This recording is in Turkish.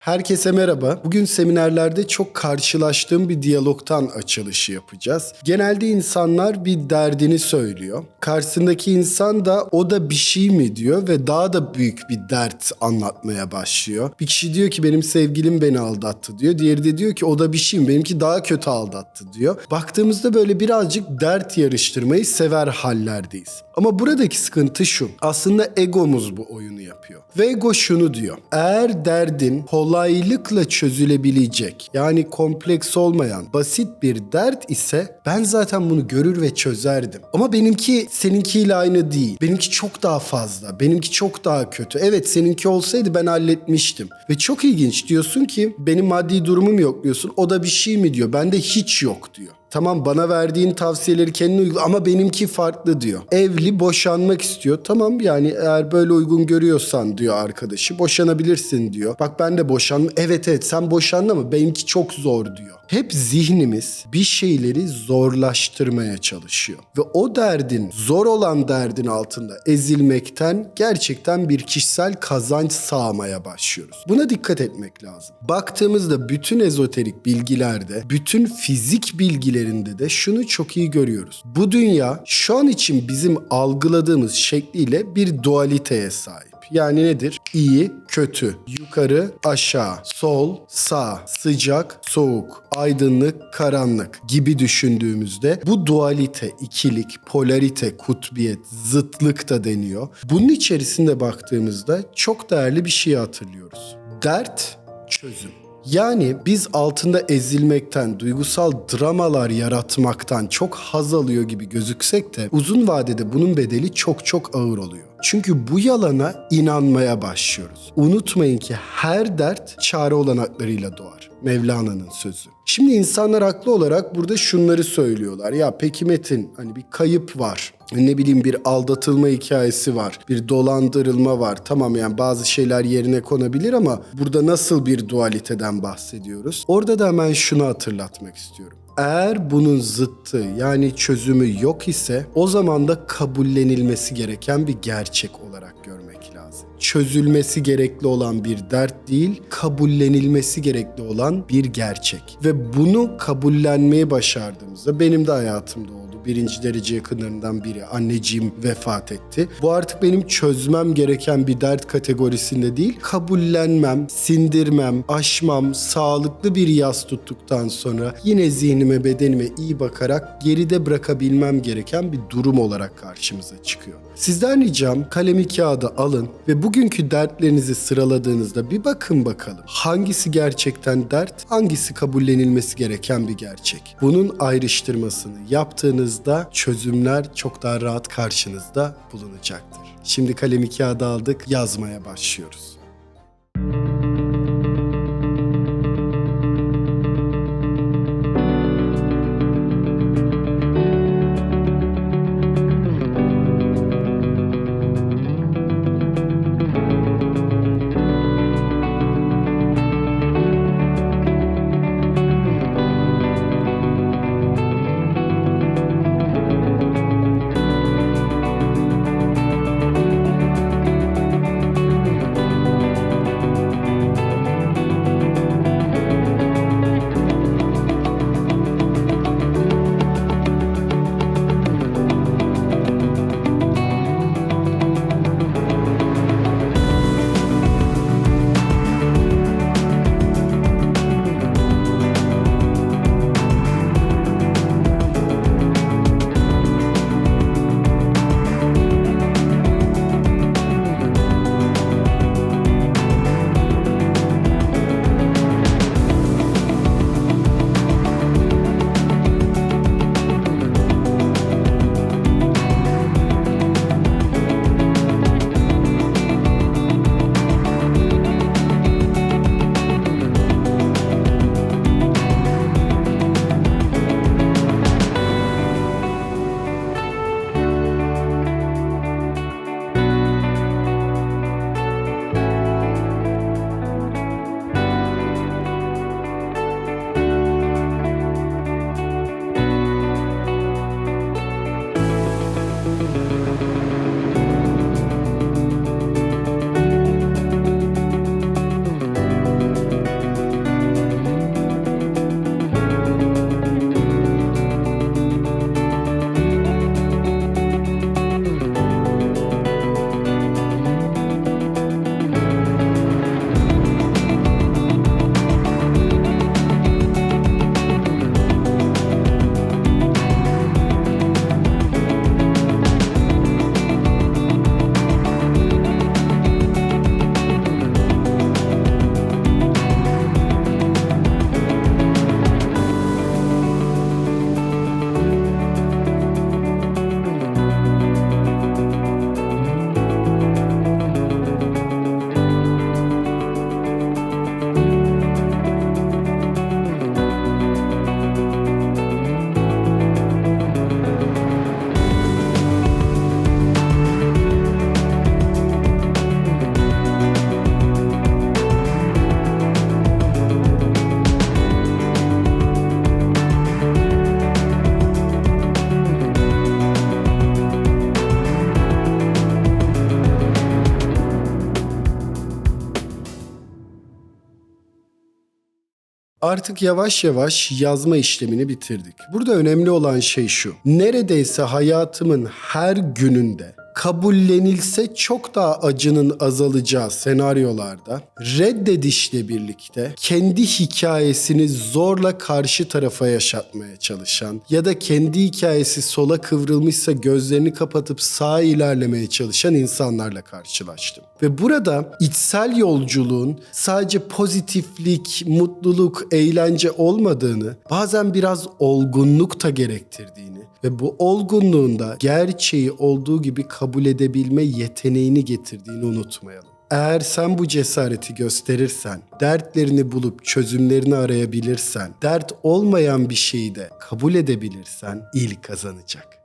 Herkese merhaba. Bugün seminerlerde çok karşılaştığım bir diyalogtan açılışı yapacağız. Genelde insanlar bir derdini söylüyor. Karşısındaki insan da o da bir şey mi diyor ve daha da büyük bir dert anlatmaya başlıyor. Bir kişi diyor ki benim sevgilim beni aldattı diyor. Diğeri de diyor ki o da bir şey mi benimki daha kötü aldattı diyor. Baktığımızda böyle birazcık dert yarıştırmayı sever hallerdeyiz. Ama buradaki sıkıntı şu. Aslında egomuz bu oyunu yapıyor. Ve ego şunu diyor. Eğer derdin kolaylıkla çözülebilecek yani kompleks olmayan basit bir dert ise ben zaten bunu görür ve çözerdim. Ama benimki seninkiyle aynı değil. Benimki çok daha fazla. Benimki çok daha kötü. Evet seninki olsaydı ben halletmiştim. Ve çok ilginç diyorsun ki benim maddi durumum yok diyorsun. O da bir şey mi diyor. Bende hiç yok diyor. Tamam bana verdiğin tavsiyeleri kendin uygula ama benimki farklı diyor. Evli boşanmak istiyor. Tamam yani eğer böyle uygun görüyorsan diyor arkadaşı boşanabilirsin diyor. Bak ben de boşan. Evet evet sen boşandın ama benimki çok zor diyor. Hep zihnimiz bir şeyleri zorlaştırmaya çalışıyor. Ve o derdin, zor olan derdin altında ezilmekten gerçekten bir kişisel kazanç sağmaya başlıyoruz. Buna dikkat etmek lazım. Baktığımızda bütün ezoterik bilgilerde, bütün fizik bilgilerinde de şunu çok iyi görüyoruz. Bu dünya şu an için bizim algıladığımız şekliyle bir dualiteye sahip. Yani nedir? İyi, kötü, yukarı, aşağı, sol, sağ, sıcak, soğuk, aydınlık, karanlık gibi düşündüğümüzde bu dualite, ikilik, polarite, kutbiyet, zıtlık da deniyor. Bunun içerisinde baktığımızda çok değerli bir şeyi hatırlıyoruz. Dert, çözüm. Yani biz altında ezilmekten, duygusal dramalar yaratmaktan çok haz alıyor gibi gözüksek de uzun vadede bunun bedeli çok çok ağır oluyor. Çünkü bu yalana inanmaya başlıyoruz. Unutmayın ki her dert çare olanaklarıyla doğar. Mevlana'nın sözü. Şimdi insanlar haklı olarak burada şunları söylüyorlar. Ya peki Metin hani bir kayıp var. Ne bileyim bir aldatılma hikayesi var. Bir dolandırılma var. Tamam yani bazı şeyler yerine konabilir ama burada nasıl bir dualiteden bahsediyoruz? Orada da hemen şunu hatırlatmak istiyorum. Eğer bunun zıttı yani çözümü yok ise o zaman da kabullenilmesi gereken bir gerçek olarak görmek lazım. Çözülmesi gerekli olan bir dert değil, kabullenilmesi gerekli olan bir gerçek. Ve bunu kabullenmeyi başardığımızda benim de hayatımda. Birinci derece yakınlarından biri. Anneciğim vefat etti. Bu artık benim çözmem gereken bir dert kategorisinde değil. Kabullenmem, sindirmem, aşmam, sağlıklı bir yas tuttuktan sonra yine zihnime, bedenime iyi bakarak geride bırakabilmem gereken bir durum olarak karşımıza çıkıyor. Sizden ricam kalemi kağıdı alın ve bugünkü dertlerinizi sıraladığınızda bir bakın bakalım. Hangisi gerçekten dert, hangisi kabullenilmesi gereken bir gerçek. Bunun ayrıştırmasını yaptığınızda çözümler çok daha rahat karşınızda bulunacaktır. Şimdi kalemi kağıdı aldık, yazmaya başlıyoruz. Artık yavaş yavaş yazma işlemini bitirdik. Burada önemli olan şey şu. Neredeyse hayatımın her gününde kabullenilse çok daha acının azalacağı senaryolarda reddedişle birlikte kendi hikayesini zorla karşı tarafa yaşatmaya çalışan ya da kendi hikayesi sola kıvrılmışsa gözlerini kapatıp sağa ilerlemeye çalışan insanlarla karşılaştım. Ve burada içsel yolculuğun sadece pozitiflik, mutluluk, eğlence olmadığını, bazen biraz olgunluk da gerektirdiğini ve bu olgunluğun da gerçeği olduğu gibi kabul edebilme yeteneğini getirdiğini unutmayalım. Eğer sen bu cesareti gösterirsen, dertlerini bulup çözümlerini arayabilirsen, dert olmayan bir şeyi de kabul edebilirsen il kazanacak.